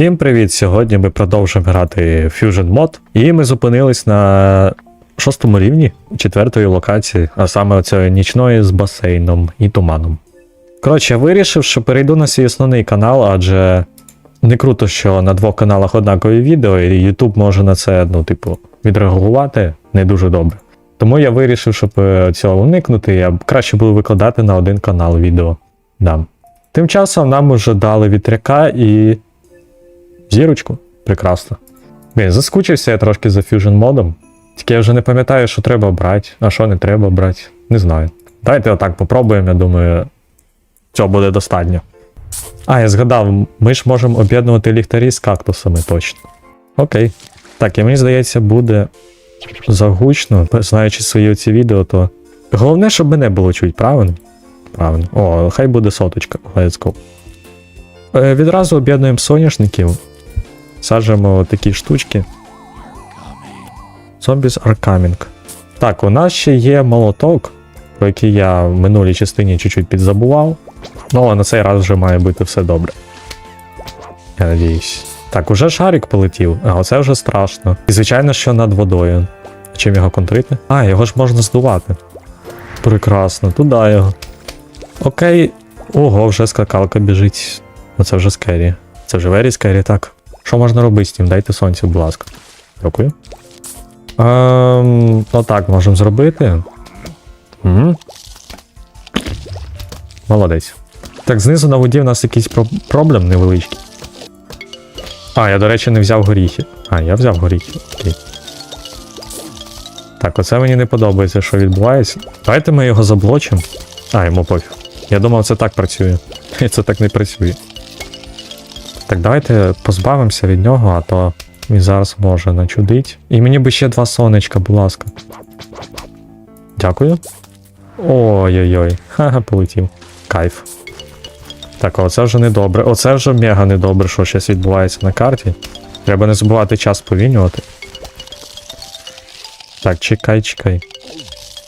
Всім привіт! Сьогодні ми продовжуємо грати Fusion Mod, і ми зупинились на шостому рівні четвертої локації, а саме оцієї нічної з басейном і туманом. Коротше, я вирішив, що перейду на свій основний канал, адже не круто, що на двох каналах однакові відео, і YouTube може на це, ну, типу, відреагувати не дуже добре. Тому я вирішив, щоб е, цього уникнути, я краще буду викладати на один канал відео. Да. Тим часом нам уже дали вітряка і Зірочку? Прекрасно. Блін, заскучився я трошки за Fusion модом. Тільки я вже не пам'ятаю, що треба брати, а що не треба брати. Не знаю. Давайте отак попробуємо, я думаю, цього буде достатньо. А, я згадав, ми ж можемо об'єднувати ліхтарі з кактусами точно. Окей. Так, і мені здається, буде загучно, знаючи свої оці відео, то. Головне, щоб мене було чуть, правильно? Правильно. О, хай буде соточка. Let's go. Е, відразу об'єднуємо соняшників. Саджимо такі штучки. Zombies are coming. Так, у нас ще є молоток, про який я в минулій частині чуть-чуть підзабував. Ну, але на цей раз вже має бути все добре. Я надіюсь. Так, уже шарик полетів, а оце вже страшно. І звичайно, що над водою. Чим його контрити? А, його ж можна здувати. Прекрасно, туди його. Окей. Ого, вже скакалка біжить. Оце вже скері. Це вже вері скері, так. Що можна робити з тим? Дайте сонцю, будь ласка. Дякую. Ем, ну так, можемо зробити. Угу. Молодець. Так, знизу на воді в нас якийсь про- проблем невеличкий. А, я, до речі, не взяв горіхи. А, я взяв горіхи. Окей. Так, оце мені не подобається, що відбувається. Давайте ми його заблочимо. А, йому пофіг. Я думав, це так працює. Це так не працює. Так, давайте позбавимося від нього, а то він зараз може начудить. І мені би ще два сонечка, будь ласка. Дякую. Ой-ой-ой. Ха-ха, полетів. Кайф. Так, оце вже недобре. Оце вже мега недобре, що щось відбувається на карті. Треба не забувати час повільнювати. Так, чекай, чекай.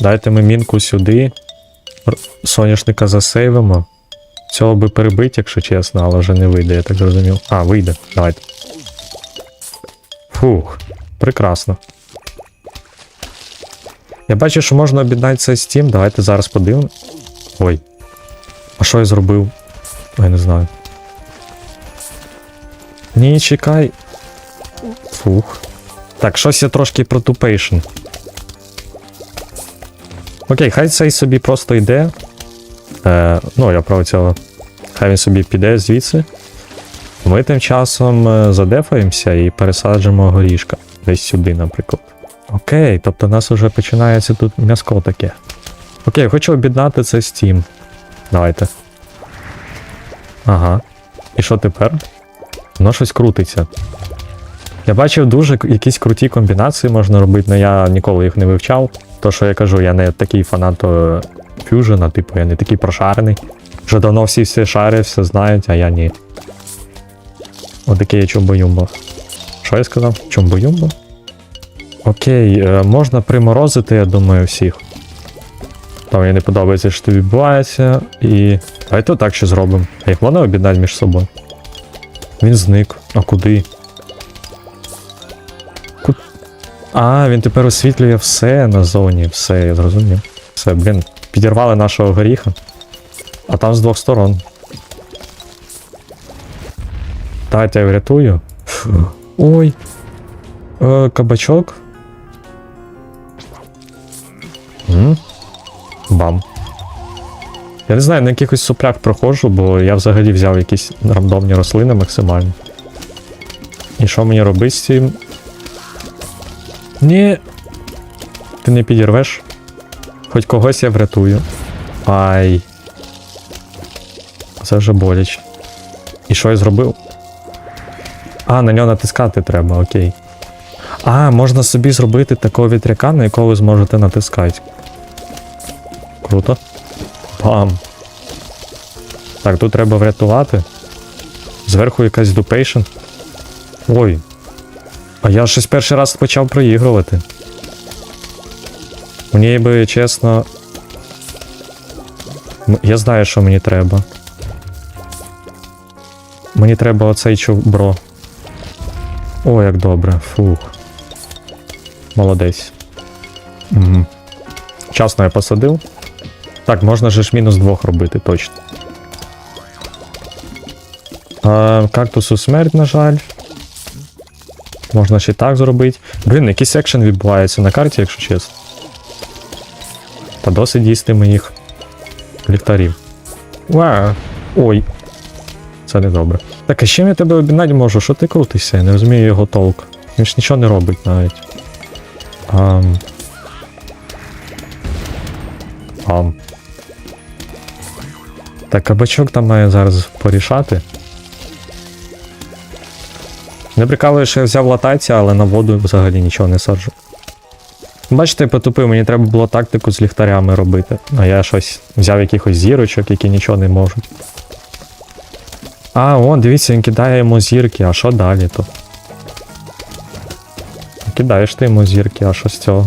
Дайте ми мінку сюди. Соняшника засейвимо. Цього би перебити, якщо чесно, але вже не вийде, я так зрозумів. А, вийде. Давайте. Фух, прекрасно. Я бачу, що можна об'єднати це з Steam. Давайте зараз подивимо. Ой. А що я зробив? Я не знаю. Ні, чекай. Фух. Так, щось я трошки протупейшн. Окей, хай цей собі просто йде. Е, ну, я про цього. Хай він собі піде звідси. Ми тим часом е, задефаємося і пересаджуємо горішка. Десь сюди, наприклад. Окей, тобто у нас вже починається тут м'яско таке. Окей, хочу об'єднати це з Steam. Давайте. Ага. І що тепер? Воно щось крутиться. Я бачив дуже якісь круті комбінації можна робити, але я ніколи їх не вивчав. То, що я кажу, я не такий фанат фюжена, типу, я не такий прошарений. Вже давно всі все шарять, все знають, а я ні. Отакий я чумбо-юмбо. Що я сказав? Чумбо-юмбо? Окей, е, можна приморозити, я думаю, всіх. Там мені не подобається, що відбувається. І. Давайте так ще зробимо. Їх можна об'єднати між собою? Він зник. А куди? Ку... А, він тепер освітлює все на зоні. Все, я зрозумів. Все, блін, підірвали нашого горіха. А там з двох сторон. Давайте я врятую. Ой. Е, кабачок. М? Бам. Я не знаю, на якихось соплях проходжу, бо я взагалі взяв якісь рандомні рослини максимально. І що мені робити з цим? Ні. Ти не підірвеш. Хоч когось я врятую. Ай. Це вже боляче. І що я зробив? А, на нього натискати треба, окей. А, можна собі зробити такого вітряка, на якого ви зможете натискати. Круто. Бам. Так, тут треба врятувати. Зверху якась дупейшн. Ой. А я щось перший раз почав проігрувати. Мені би чесно. Я знаю, що мені треба. Мені треба оцей чубро. О, як добре. Фух. Молодець. Угу. Вчасно я посадив. Так, можна же ж мінус двох робити, точно. А, кактусу смерть, на жаль. Можна ще так зробити. Блін, якийсь екшен відбувається на карті, якщо чесно. Та досить їсти моїх ліхтарів. Вау. Ой. Це не добре. Так, а чим я тебе обігнати можу? Що ти крутишся? Я не розумію його толк. Він ж нічого не робить навіть. Ам. Ам. Так, кабачок там має зараз порішати. Не прикалує, що я взяв латацію, але на воду взагалі нічого не саджу. Бачите, потупив, мені треба було тактику з ліхтарями робити. А я щось взяв якихось зірочок, які нічого не можуть. А, о, дивіться, він кидає йому зірки, а що далі то? Кидаєш ти йому зірки, а що з цього?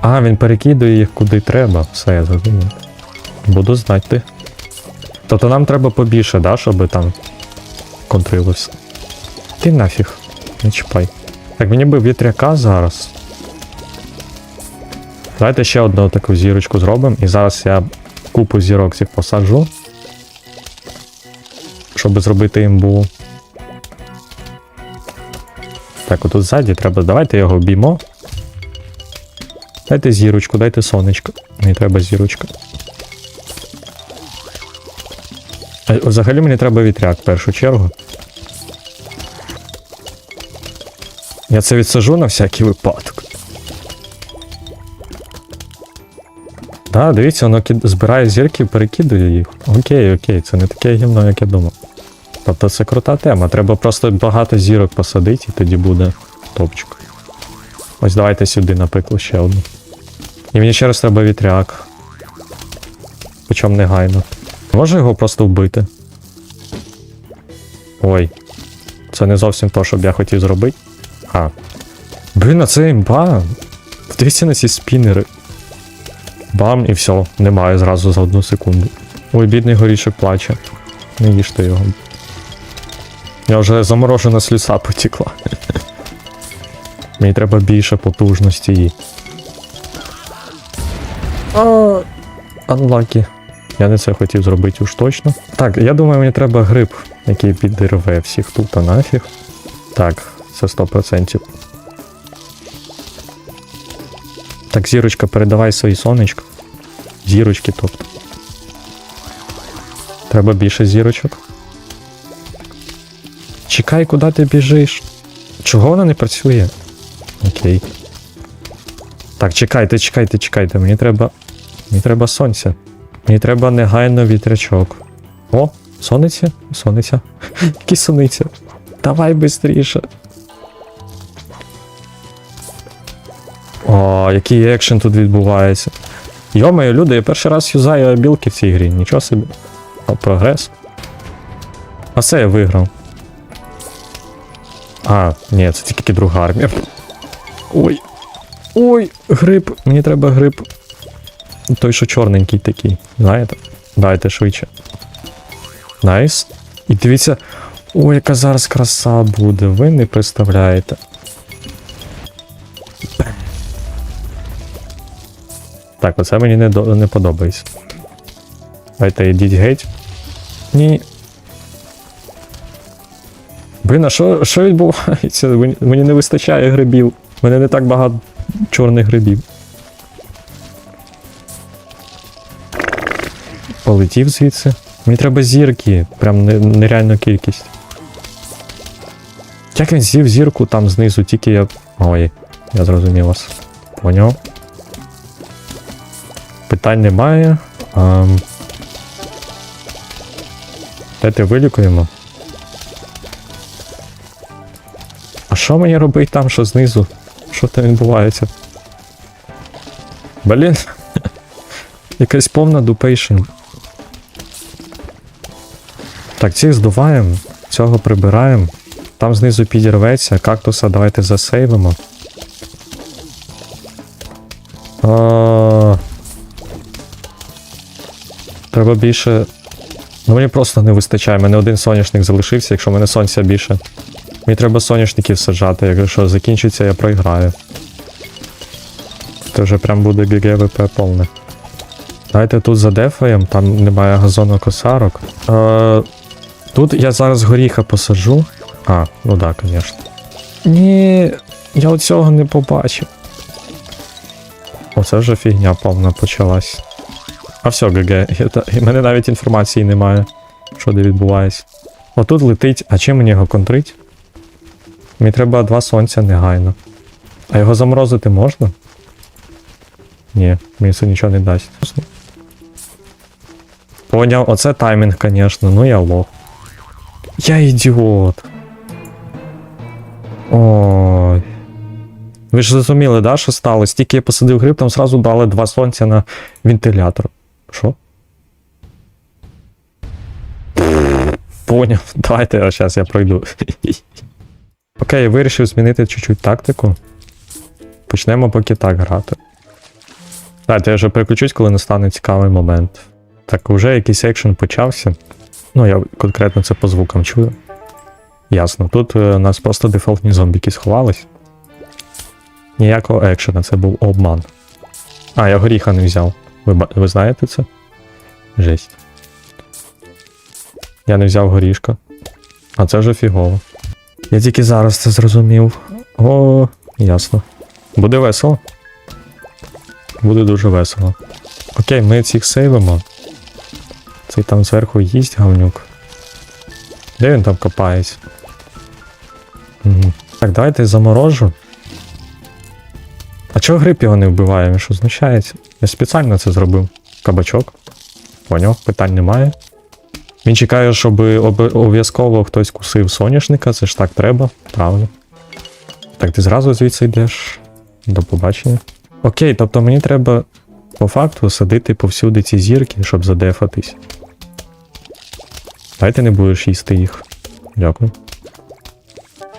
А, він перекидує їх куди треба. Все, я зрозумів. Буду знати. Тобто нам треба побільше, да, щоб там контрилося. Ти нафіг, не чіпай. Так, мені би вітряка зараз. Давайте ще одну таку зірочку зробимо. І зараз я купу зірок цих посаджу. Щоб зробити імбу. Так, отут ззаді треба. Давайте його обіймо. Дайте зірочку, дайте сонечко. Мені треба зірочка. А, Взагалі мені треба вітряк в першу чергу. Я це відсажу на всякий випадок. Так, дивіться, воно кид... збирає зірки і перекидує їх. Окей, окей, це не таке гімно, як я думав. Тобто це крута тема. Треба просто багато зірок посадити, і тоді буде топчик. Ось давайте сюди напекло ще одну. І мені ще раз треба вітряк. Причому негайно. Можу його просто вбити? Ой. Це не зовсім то, що б я хотів зробити. А. Блін, а це імба. Дивіться на ці спінери. Бам, і все. Немає зразу за одну секунду. Ой, бідний горішок плаче. Не їжте його. Я вже заморожена слюса потекла. Мені треба більше потужності її. А, Unlucky. Я не це хотів зробити уж точно. Так, я думаю, мені треба гриб, який підірве всіх тут, а нафіг. Так, це 100%. Так, зірочка, передавай свої сонечко. Зірочки, тобто. Треба більше зірочок. Чекай, куди ти біжиш? Чого вона не працює? Окей. Так, чекайте, чекайте, чекайте. Мені треба. Мені треба сонця. Мені треба негайно вітрячок. О, сонниця? Сонниця. Які сониця? Давай швидше. Який екшен тут відбувається. Йо-моє, люди, я перший раз юзаю білки в цій грі, нічого собі. О, прогрес. А все я виграв. А, ні, це тільки друга армія. Ой. Ой, гриб. Мені треба гриб. Той, що чорненький такий. Знаєте? Дайте швидше. Найс. І дивіться. Ой, яка зараз краса буде, ви не представляєте. Так, оце мені не, не подобається. Давайте йдіть геть. Ні. Блін, а що, що відбувається? Мені не вистачає грибів. У мене не так багато чорних грибів. Полетів звідси. Мені треба зірки. Прям нереальна кількість. Як він з'їв зірку там знизу, тільки я. Ой, я зрозумів вас. Поняв. Питань немає. Ам... Дайте вилікуємо. А що мені робити там, що знизу? Що там відбувається? Блін. Якась повна дупейшн. Так, цих здуваємо, цього прибираємо. Там знизу підірветься, кактуса давайте засейвимо. А... Треба більше Ну мені просто не вистачає. Мене один соняшник залишився, якщо в мене сонця більше. Мені треба соняшників саджати, якщо закінчиться, я проіграю. Це вже прям буде ГГВП повне. Давайте тут задефаємо, там немає газонокосарок. Е, тут я зараз горіха посаджу. А, ну да, звісно. Ні, я оцього не побачив. Оце вже фігня повна почалась. А все, ГГ. У мене навіть інформації немає, що де відбувається. Отут летить, а чим мені його контрить? Мені треба два сонця негайно. А його заморозити можна? Ні, мені це нічого не дасть. Поняв, оце таймінг, звісно, ну я лох. Я ідіот. Ой. Ви ж зрозуміли, да, що сталося? Тільки я посадив гриб, там зразу дали два сонця на вентилятор. Що? Поняв. Давайте зараз я пройду. Окей, вирішив змінити чуть-чуть тактику. Почнемо поки так грати. Давайте я вже переключусь, коли настане цікавий момент. Так, вже якийсь екшен почався. Ну, я конкретно це по звукам чую. Ясно. Тут е, у нас просто дефолтні зомбіки сховались. Ніякого екшена, це був обман. А, я горіха не взяв. Ви, ви знаєте це? Жесть. Я не взяв горішка. А це вже фігово. Я тільки зараз це зрозумів. О, ясно. Буде весело. Буде дуже весело. Окей, ми цих сейвимо. Цей там зверху їсть гавнюк. Де він там копається? Угу. Так, давайте заморожу. А чого гриб його не вбиває? Він що знущається? Я спеціально це зробив. Кабачок. Поняв, питань немає. Він чекає, щоб обов'язково хтось кусив соняшника, це ж так треба, правильно. Так, ти зразу звідси йдеш. До побачення. Окей, тобто мені треба по факту садити повсюди ці зірки, щоб задефатись. Давай ти не будеш їсти їх. Дякую.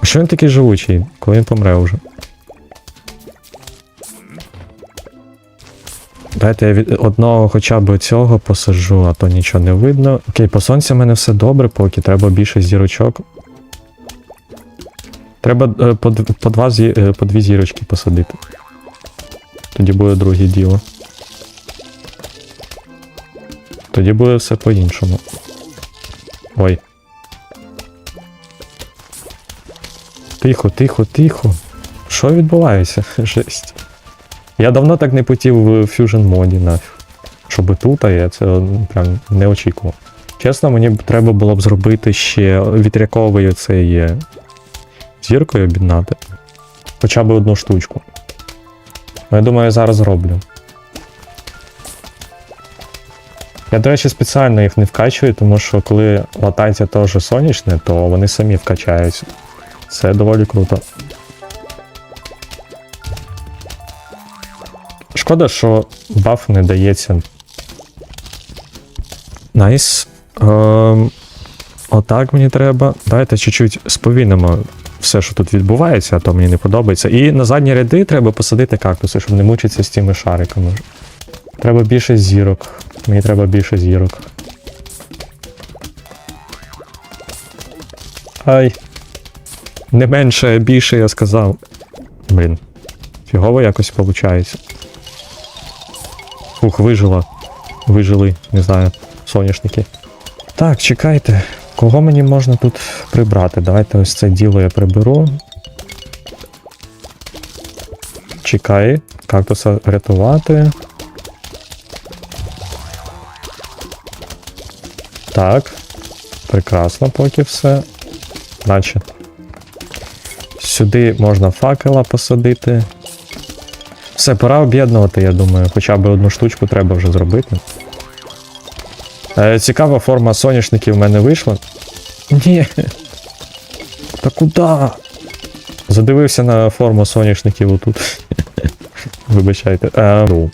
А що він такий живучий, коли він помре вже? Дайте я від одного хоча б цього посаджу, а то нічого не видно. Окей, по сонцю в мене все добре, поки треба більше зірочок. Треба е, по, по, два зі, е, по дві зірочки посадити. Тоді буде друге діло. Тоді буде все по-іншому. Ой. Тихо, тихо, тихо. Що відбувається? Жесть. Я давно так не потів в Fusion моді нафіг. Щоб тут, а я це ну, прям не очікував. Чесно, мені б треба було б зробити ще вітряковий цей е, зіркою об'єднати. Хоча б одну штучку. Ну, я думаю, я зараз зроблю. Я, до речі, спеціально їх не вкачую, тому що коли латається теж сонячне, то вони самі вкачаються. Це доволі круто. Шкода, що баф не дається. Найс. Ем, отак мені треба. Давайте чуть-чуть сповільнимо все, що тут відбувається, а то мені не подобається. І на задні ряди треба посадити кактуси, щоб не мучитися з тими шариками. Треба більше зірок. Мені треба більше зірок. Ай. Не менше, більше я сказав. Блін. Фігово якось виходить. Ух, вижила. Вижили, не знаю, соняшники. Так, чекайте. Кого мені можна тут прибрати? Давайте ось це діло я приберу. Чекай, кактуса рятувати. Так. Прекрасно поки все. Наче. Сюди можна факела посадити. Все, пора об'єднувати, я думаю. Хоча б одну штучку треба вже зробити. Е, цікава форма соняшників в мене вийшла. Ні. Та куди? Задивився на форму соняшників отут. Вибачайте. Е, ну.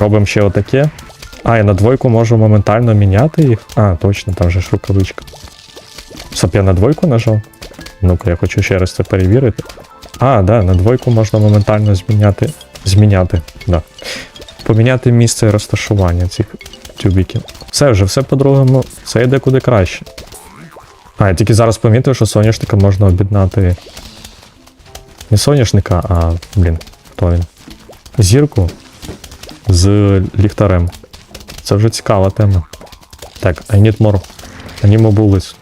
Робимо ще отаке. А, я на двойку можу моментально міняти їх. А, точно, там же ж рукавичка. Щоб я на двойку нажав? Ну-ка, я хочу ще раз це перевірити. А, да, на двойку можна моментально зміняти. Зміняти, да. Поміняти місце розташування цих тюбіків. Все вже, все по-другому, все йде куди краще. А, я тільки зараз помітив, що соняшника можна об'єднати. Не соняшника, а, блін, хто він? Зірку з ліхтарем. Це вже цікава тема. Так, I need more Animo bullets.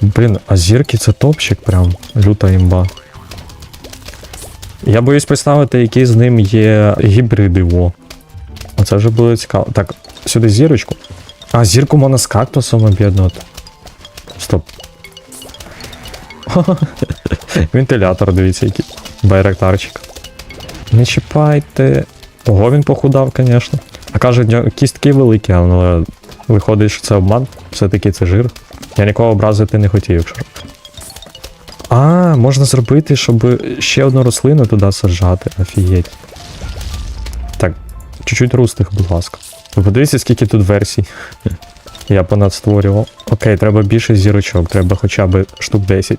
Блін, а зірки це топчик прям. Люта імба. Я боюсь представити, які з ним є гібриди, во. Оце вже буде цікаво. Так, сюди зірочку. А, зірку можна з кактусом об'єднувати. Стоп. Вентилятор, дивіться, який. Байрактарчик. Не чіпайте. Ого, він похудав, звісно. А кажуть, кістки великі, але виходить, що це обман. Все-таки це жир. Я нікого образити не хотів, якщо. А, можна зробити, щоб ще одну рослину туди саджати. Офігеть. Так, чуть-чуть рустих, будь ласка. Подивіться, скільки тут версій. Я понадстворював. Окей, треба більше зірочок, треба хоча б штук 10.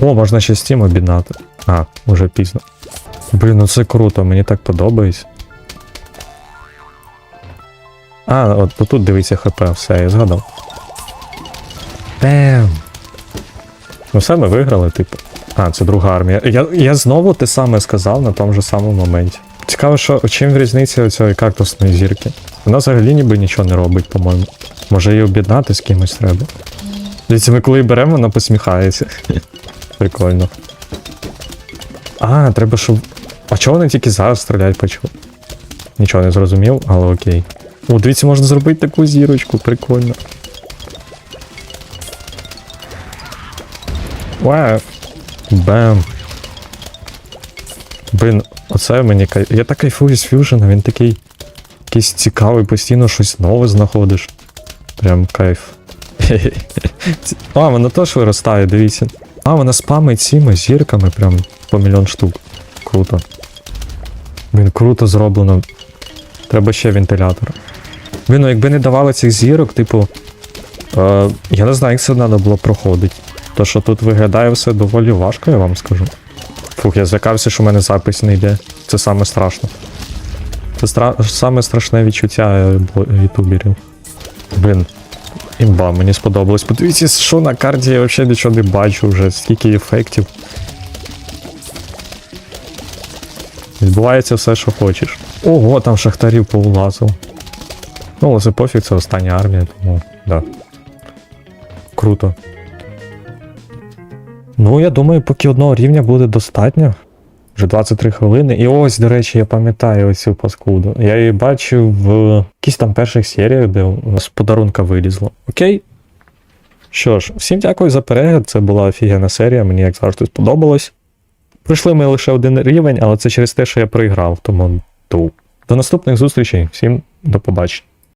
О, можна ще з цим об'єднати. А, уже пізно. Блін, ну це круто, мені так подобається. А, от тут дивіться ХП, все, я згадав. Бем. Ну все, ми виграли, типу. А, це друга армія. Я, я знову те саме сказав на тому же самому моменті. Цікаво, що чим різниця цієї кактусної зірки? Вона взагалі ніби нічого не робить, по-моєму. Може її об'єднати з кимось треба. Дивіться, ми коли її беремо, вона посміхається. Прикольно. А, треба, щоб. А чого вони тільки зараз стріляють почув? Нічого не зрозумів, але окей. О, дивіться, можна зробити таку зірочку, прикольно. Вау. Бем. Блін, оце мені кай... Я так кайфую з фьюжена, він такий якийсь цікавий, постійно щось нове знаходиш. Прям кайф. А, вона теж виростає, дивіться. А, вона спамить цими зірками прям по мільйон штук. Круто. Він круто зроблено. Треба ще вентилятор. Блін, ну якби не давали цих зірок, типу. Е, я не знаю, як це треба було проходити. То, що тут виглядає все доволі важко, я вам скажу. Фух, я злякався, що в мене запис не йде. Це саме страшно. Це стра... саме страшне відчуття е, ютуберів. Блін. Імба, мені сподобалось. Подивіться, що на карті я взагалі нічого не бачу вже, скільки ефектів. Відбувається все, що хочеш. Ого, там шахтарів повлазив. Ну, але це пофіг, це остання армія, тому да. Круто. Ну, я думаю, поки одного рівня буде достатньо. Вже 23 хвилини. І ось, до речі, я пам'ятаю оцю паскуду. Я її бачив в якісь там перших серіях, де з подарунка вилізло. Окей. Що ж, всім дякую за перегляд. Це була офігенна серія, мені як завжди сподобалось. Пройшли ми лише один рівень, але це через те, що я проіграв, тому ту. До наступних зустрічей. Всім до побачення.